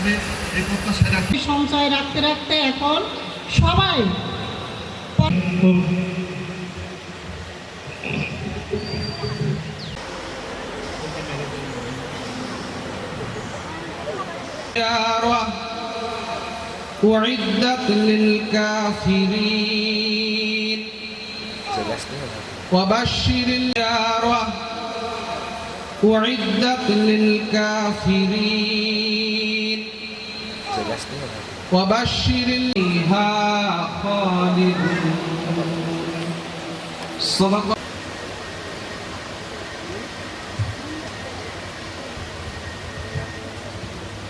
থাকবে এই প্রত্যাশা রাখি সঞ্চয় রাখতে রাখতে এখন সবাই النار أعدت للكافرين وبشر النار أعدت للكافرين وبشر فيها خالدون صدق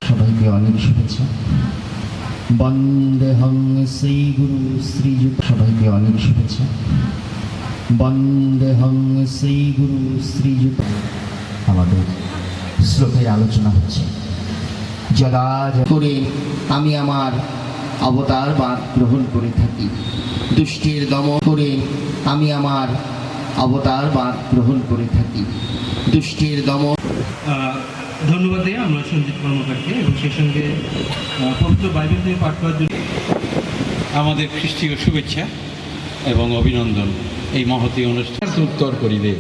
সবাইকে অনেক শুভেচ্ছা বন্দেহং শ্রী গুরু শ্রীযুক্ত সবাইকে অনেক শুভেচ্ছা বন্দেহং শ্রী গুরু শ্রীযুক্ত আমাদের শ্লোকের আলোচনা হচ্ছে য- করে আমি আমার অবতার বাদ গ্রহণ করে থাকি। দুষ্টের দমন করে আমি আমার অবতার বাদ গ্রহণ করে থাকি। দুষ্টের দমন আহ, ধন্যবাদ দিই আমরা সঞ্জিত কর্মকারকে এবং সেই সঙ্গে পবিত্র বাইবেল থেকে পাঠ করার জন্য আমাদের খ্রিস্টীয় শুভেচ্ছা এবং অভিনন্দন। এই মহতী অনুষ্ঠান উত্তর করিবে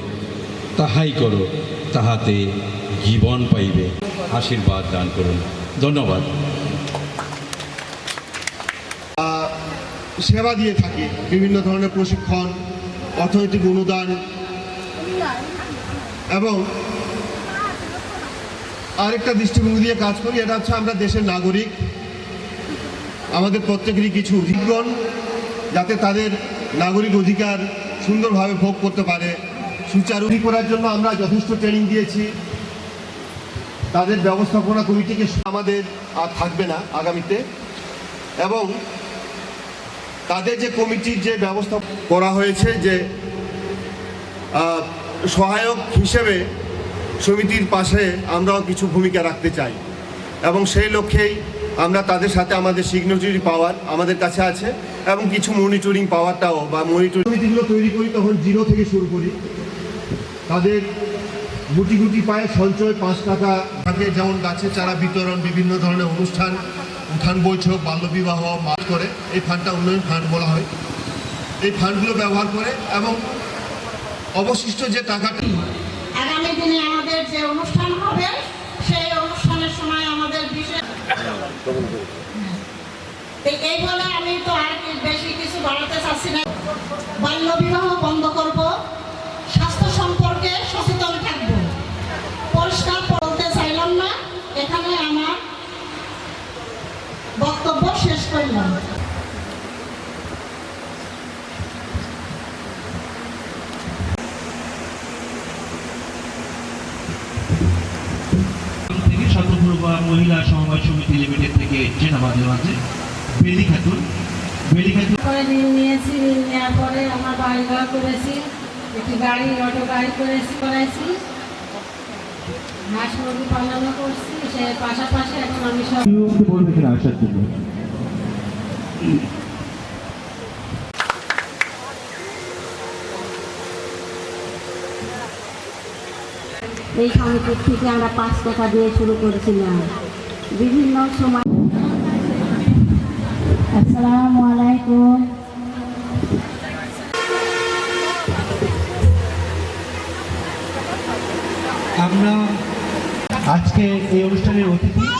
তাহাই করো তাহাতে জীবন পাইবে। আশীর্বাদ দান করুন। ধন্যবাদ। সেবা দিয়ে থাকি বিভিন্ন ধরনের প্রশিক্ষণ, অর্থনৈতিক অনুদান এবং আরেকটা দৃষ্টিভঙ্গি দিয়ে কাজ করি, এটা হচ্ছে আমরা দেশের নাগরিক। আমাদের প্রত্যেকেরই কিছু অধিকগণ যাতে তাদের নাগরিক অধিকার সুন্দরভাবে ভোগ করতে পারে। সুচারু করার জন্য আমরা যথেষ্ট ট্রেনিং দিয়েছি। তাদের ব্যবস্থাপনা কমিটিকে আমাদের আর থাকবে না আগামীতে। এবং তাদের যে কমিটির যে ব্যবস্থা করা হয়েছে যে সহায়ক হিসেবে সমিতির পাশে আমরাও কিছু ভূমিকা রাখতে চাই। এবং সেই লক্ষ্যেই আমরা তাদের সাথে আমাদের সিগনেচারি পাওয়ার আমাদের কাছে আছে এবং কিছু মনিটরিং পাওয়ারটাও বা মনিটরিং সমিতিগুলো তৈরি করি, তখন জিরো থেকে শুরু করি। তাদের গুটি গুটি পায়ে সঞ্চয়, পাঁচ টাকা থাকে যেমন গাছের চারা বিতরণ, বিভিন্ন ধরনের অনুষ্ঠান উত্থান বৈঠক, বাল্যবিবাহ, মাছ করে। এই ফান্ডটা উন্নয়ন ফান্ড বলা হয়। এই ফান্ডগুলো ব্যবহার করে এবং অবশিষ্ট যে টাকাটি আগামী দিনে আমাদের যে অনুষ্ঠান হবে, সেই অনুষ্ঠানের সময় আমাদের বিশেষ এই বলে আমি তো আর বেশি কিছু বাড়াতে চাচ্ছি না। বাল্য বিবাহ বন্ধ করব স্বাস্থ্য সম্পর্কে সচেতন থাকব পরিষ্কার বলতে চাইলাম না এখানে আমার বক্তব্য শেষ করলাম মহিলা সমবায় সমিতি লিমিটেড থেকে জেনাবাদের মাঝে বেলি খাতুন বেলি খাতুন। করে ঋণ নিয়েছি ঋণ নেওয়ার পরে আমার বাড়ি ঘর করেছি একটি গাড়ি অটো গাড়ি করেছি করাইছি। হাঁস মুরগি পালনও করছি সে পাশাপাশি এখন আমি সব বলবে কিনা আসার জন্য? এই সমিতির থেকে আমরা পাঁচ টাকা দিয়ে শুরু করেছিলাম। বিভিন্ন সময় আসসালামু আলাইকুম। আমরা আজকে এই অনুষ্ঠানের অতিথি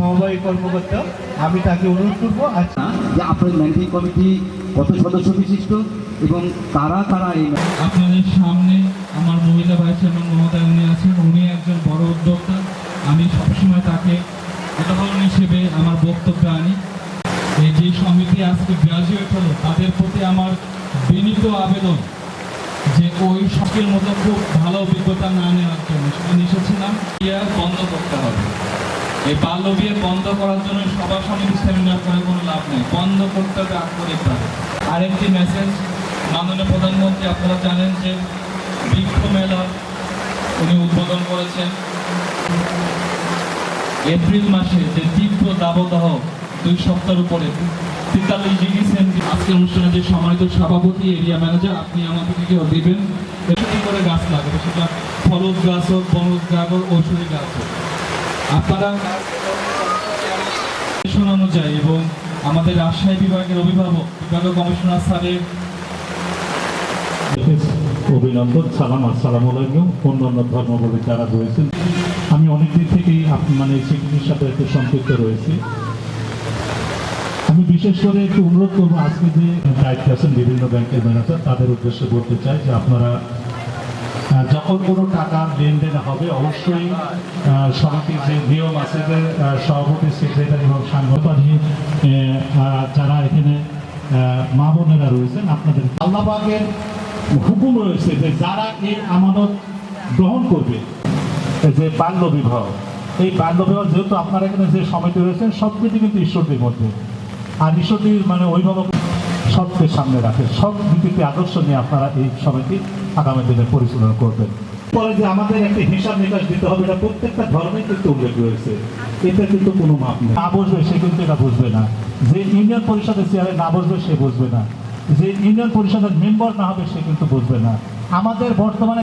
সমবায় কর্মকর্তা আমি তাকে অনুরোধ করব আচ্ছা যে আপনার ম্যানেজিং কমিটি কত সদস্য বিশিষ্ট এবং তারা তারা এই আপনাদের সামনে আমার মহিলা ভাইস চেয়ারম্যান মহোদয় উনি আছেন। উনি একজন বড় উদ্যোক্তা। আমি সবসময় তাকে উদাহরণ হিসেবে আমার বক্তব্য আনি। এই যে সমিতি আজকে গ্রাজুয়েট হলো তাদের প্রতি আমার বিনীত আবেদন যে ওই শখের মতো খুব ভালো অভিজ্ঞতা না নেওয়ার জন্য। সেখানে এসেছিলাম। বন্ধ করতে হবে। এই বাল্য বিয়ে বন্ধ করার জন্য সভা সমিতি সেমিনার করে কোনো লাভ নেই। বন্ধ করতে হবে আত্মনির্ভর আরেকটি মেসেজ মাননীয় প্রধানমন্ত্রী, আপনারা জানেন যে বৃক্ষ মেলা উনি উদ্বোধন করেছেন। এপ্রিল মাসে যে তীব্র দাবদাহ দুই সপ্তাহের উপরে, তেতাল্লিশ ডিগ্রি সেন্টি আজকের অনুষ্ঠানে যে সম্মানিত সভাপতি এরিয়া ম্যানেজার আপনি আমাদেরকে কেউ দিবেন? করে গাছ লাগবে? সেটা ফলদ গাছ হোক, বনজ গাছ হোক, ঔষধি গাছ হোক। আপনারা অনুযায়ী এবং আমাদের রাজশাহী বিভাগের অভিভাবক, বিভাগীয় কমিশনার স্যারের অভিনন্দন, সালাম আসসালাম আলাইকুম। অন্যান্য ধর্মাবলী যারা রয়েছেন, আমি অনেক দিন থেকেই মানে সেগুলির সাথে একটু সম্পৃক্ত রয়েছি। আমি বিশেষ করে একটু অনুরোধ করব, আজকে যে দায়িত্বে আছেন বিভিন্ন ব্যাংকের ম্যানেজার, তাদের উদ্দেশ্যে বলতে চাই যে আপনারা যখন কোনো টাকা লেনদেন হবে, অবশ্যই সমিতির যে নিয়ম আছে যে সভাপতি সেক্রেটারি এবং সাংগঠনিক যারা এখানে মা বোনেরা রয়েছেন, আপনাদের আল্লাহবাগের হুকুম রয়েছে যে যারা এই আমানত গ্রহণ করবে যে বাল্য বিবাহ, এই বাল্য বিবাহ যেহেতু আপনার এখানে যে সমিতি রয়েছেন সব কিছু কিন্তু ঈশ্বরদের মধ্যে। আর ঈশ্বরদীর মানে অভিভাবক সবকে সামনে রাখে। সব নীতিতে আদর্শ নিয়ে আপনারা এই সমিতি আগামী দিনে পরিচালনা করবেন। পরে যে আমাদের একটা হিসাব নিকাশ দিতে হবে, এটা প্রত্যেকটা ধর্মে কিন্তু উল্লেখ রয়েছে। এটা কিন্তু কোনো মাপ নেই। না বসবে সে কিন্তু এটা বুঝবে না। যে ইউনিয়ন পরিষদের চেয়ারে না বসবে সে বুঝবে না। যে ইউনিয়ন পরিষদের মেম্বার না হবে, সে কিন্তু বুঝবে না। আমাদের বর্তমানে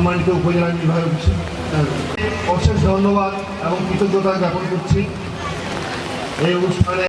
সম্মানিত উপজেলা নির্বাহী অশেষ ধন্যবাদ এবং কৃতজ্ঞতা জ্ঞাপন করছি। এই অনুষ্ঠানে